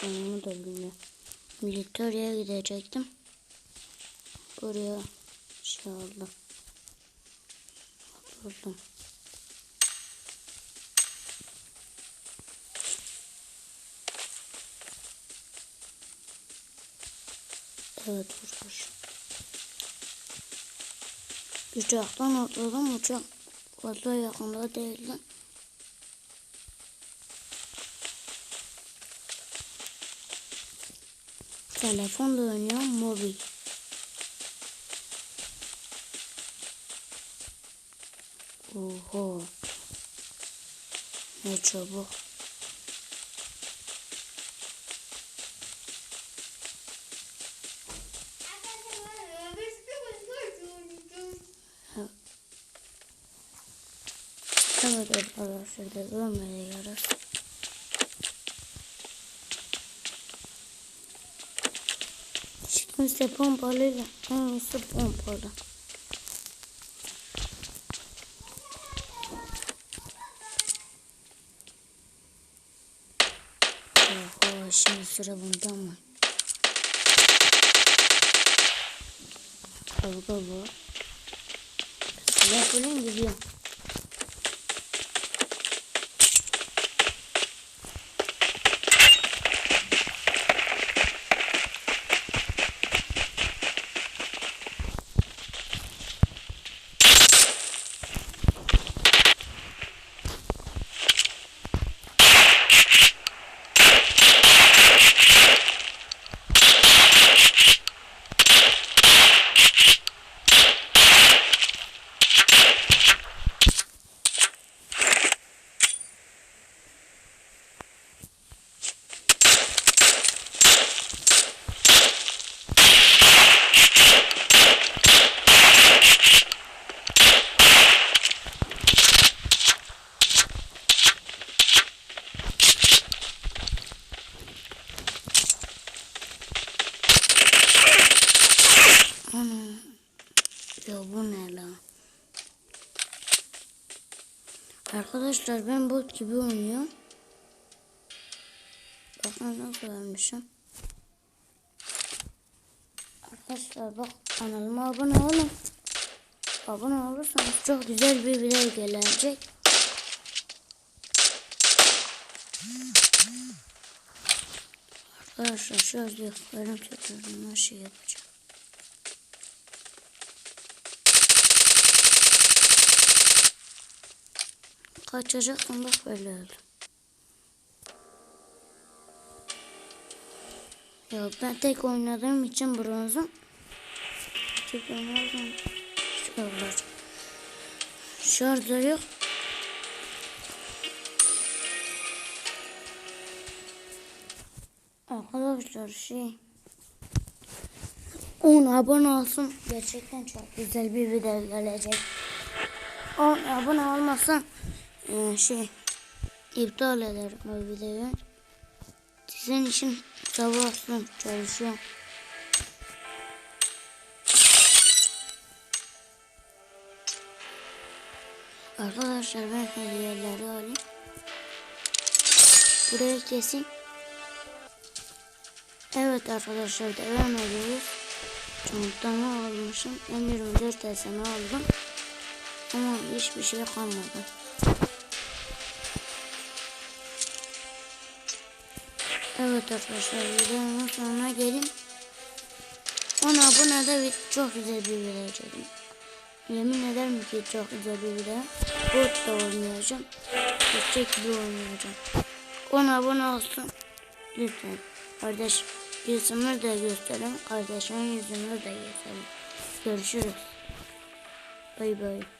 Konumu da bilmiyorum. Militariye gidecektim. Buraya şey oldu. Oturdum. Evet vurmuş. Uçaktan atladım. Uçak fazla yakında değildi. Telefonla oynuyorum mobil. Oho. Ne çabuk. Evet arkadaşlar devam ediyoruz. Şimdi ise pompalıyla iyisi pompalı. Oho şimdi sıra bunda mı? Kavga bu. Silah falan gidiyor. Ya bu ne lan? Arkadaşlar ben bot gibi oynuyorum. Bakın nasıl vermişim. Arkadaşlar bak kanalıma abone olun. Abone olursanız çok güzel bir video gelecek. Arkadaşlar özelliklerim tekrardan şey yapacağım. Kaçacaktım bak böyle oldu. Ya ben tek oynadığım için bronzum. Tek oynadığım şuralar. Şurada yok. Arkadaşlar şey 10 abone olsun. Gerçekten çok güzel bir video gelecek. 10 abone olmazsa e, şey iptal ederim o videoyu. Sizin için sabah olsun çalışıyorum. Arkadaşlar ben hediyeleri alayım. Buraya kesin. Evet arkadaşlar devam ediyoruz. Çantamı almışım. Ben 24 deseni aldım. Ama hiçbir şey kalmadı. Evet arkadaşlar videonun sonuna gelin. Ona abone de bir- çok güzel bir video çekin. Yemin ederim ki çok güzel bir video. Bot da oynayacağım. Gerçek gibi oynayacağım. Ona abone olsun. Lütfen. Kardeş yüzümü de gösterin. Kardeşimin yüzünü de gösterin. Görüşürüz. Bay bay.